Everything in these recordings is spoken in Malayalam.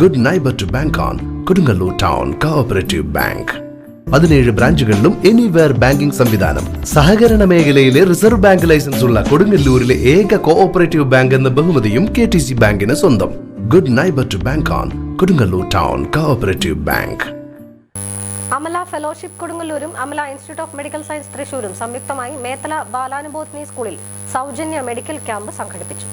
Good neighbour to bank on Kodungallur town cooperative bank പതിനേഴ് ബ്രാഞ്ചുകളിലും എനിവെയർ ബാങ്കിംഗ് സംവിധാനം. സഹകരണ മേഖലയിലെ റിസർവ് ബാങ്ക് ലൈസൻസ് ഉള്ള കൊടുങ്ങല്ലൂരിലെ ഏക കോഓപ്പറേറ്റീവ് ബാങ്ക് എന്ന ബഹുമതിയും കെ ടി സി ബാങ്കിന് സ്വന്തം. Good neighbour to bank on Kodungallur town cooperative bank Amala fellowship കൊടുങ്ങല്ലൂരും Amala institute of medical science തൃശൂരും സംയുക്തമായി മേത്തല ബാലാനുബോധിനി സ്കൂളിൽ സൗജന്യ മെഡിക്കൽ ക്യാമ്പ് സംഘടിപ്പിച്ചു.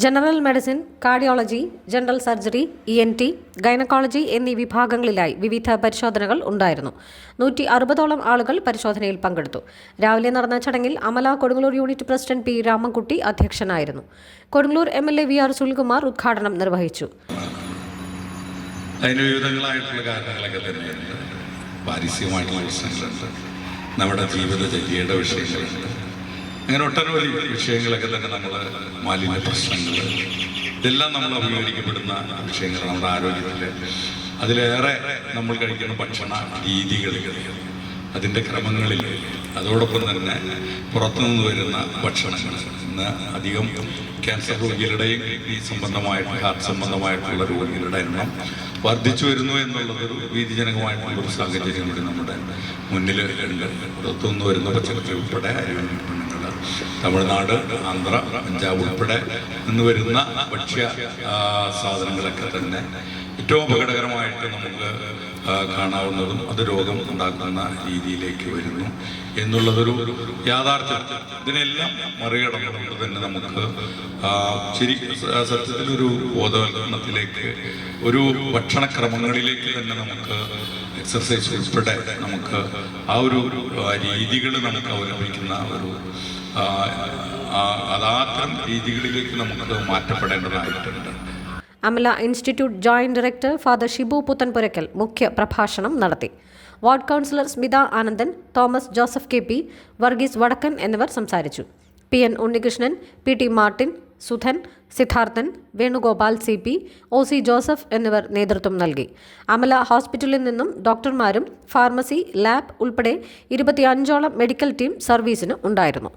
General medicine cardiology general surgery E N T gynaecology എന്നീ വിഭാഗങ്ങളിലായി വിവിധ പരിശോധനകൾ ഉണ്ടായിരുന്നു. നൂറ്റി അറുപതോളം ആളുകൾ പരിശോധനയിൽ പങ്കെടുത്തു. രാവിലെ നടന്ന ചടങ്ങിൽ Amala Kodungallur unit president P Ramankutty അധ്യക്ഷനായിരുന്നു. Kodungallur M L A V R Sunilkumar ഉദ്ഘാടനം നിർവഹിച്ചു. അതിന് വിവിധങ്ങളായിട്ടുള്ള കാരണങ്ങളൊക്കെ നമ്മുടെ ജീവിതചര്യയുടെ വിഷയങ്ങളുണ്ട്. അങ്ങനെ ഒട്ടനവധി വിഷയങ്ങളൊക്കെ തന്നെ നമ്മൾ മാലിന്യ പ്രശ്നങ്ങൾ ഇതെല്ലാം നമ്മൾ അഭിമുഖീകരിക്കപ്പെടുന്ന വിഷയങ്ങൾ നമ്മുടെ ആരോഗ്യത്തിൽ അതിലേറെ നമ്മൾ കഴിക്കുന്ന ഭക്ഷണ രീതികൾ അതിന്റെ ക്രമങ്ങളിൽ അതോടൊപ്പം തന്നെ പുറത്തുനിന്ന് വരുന്ന ഭക്ഷണങ്ങൾ ഇന്ന് അധികം ക്യാൻസർ രോഗികളുടെയും ഈ സംബന്ധമായിട്ട് ഹാർട്ട് സംബന്ധമായിട്ടുള്ള രോഗികളുടെ എണ്ണം വർദ്ധിച്ചു വരുന്നു എന്നുള്ളതൊരു ഭീതിജനകമായിട്ടുള്ളൊരു സാഹചര്യം കൂടി നമ്മുടെ മുന്നിൽ ഉണ്ട് പുറത്തുനിന്ന് വരുന്ന പച്ചക്കറി ഉൾപ്പെടെ തമിഴ്നാട് ആന്ധ്ര പഞ്ചാബ് ഉൾപ്പെടെ നിന്ന് വരുന്ന ഭക്ഷ്യ സാധനങ്ങളൊക്കെ തന്നെ ഏറ്റവും അപകടകരമായിട്ട് നമുക്ക് കാണാവുന്നതും അത് രോഗം ഉണ്ടാക്കുന്ന രീതിയിലേക്ക് വരുന്നു എന്നുള്ളതൊരു യാഥാർത്ഥ്യം. ഇതിനെല്ലാം മറികടന്നുകൊണ്ട് തന്നെ നമുക്ക് ശരി സത്യത്തിലൊരു ബോധവൽക്കരണത്തിലേക്ക് ഒരു ഭക്ഷണക്രമങ്ങളിലേക്ക് തന്നെ നമുക്ക് എക്സസൈസ് ഉൾപ്പെടെ നമുക്ക് ആ ഒരു രീതികൾ നമുക്ക് അവലംബിക്കുന്ന ഒരു അതാത്തരം രീതികളിലേക്ക് നമുക്ക് മാറ്റപ്പെടേണ്ടതായിട്ടുണ്ട് Amala institute joint director father Shibu Puthanpurackal മുഖ്യ പ്രഭാഷണം നടത്തി. Ward councillor Smitha Anandan Thomas Joseph K P Varghese Vadakkan എന്നിവർ സംസാരിച്ചു. P N Unnikrishnan P T Martin Sudhan Siddharthan Venugopal C P O C Joseph എന്നിവർ നേതൃത്വം നൽകി. അമല ഹോസ്പിറ്റലിൽ നിന്നും ഡോക്ടർമാരും ഫാർമസി ലാബ് ഉൾപ്പെടെ ഇരുപത്തിയഞ്ചോളം മെഡിക്കൽ ടീം സർവീസിന് ഉണ്ടായിരുന്നു.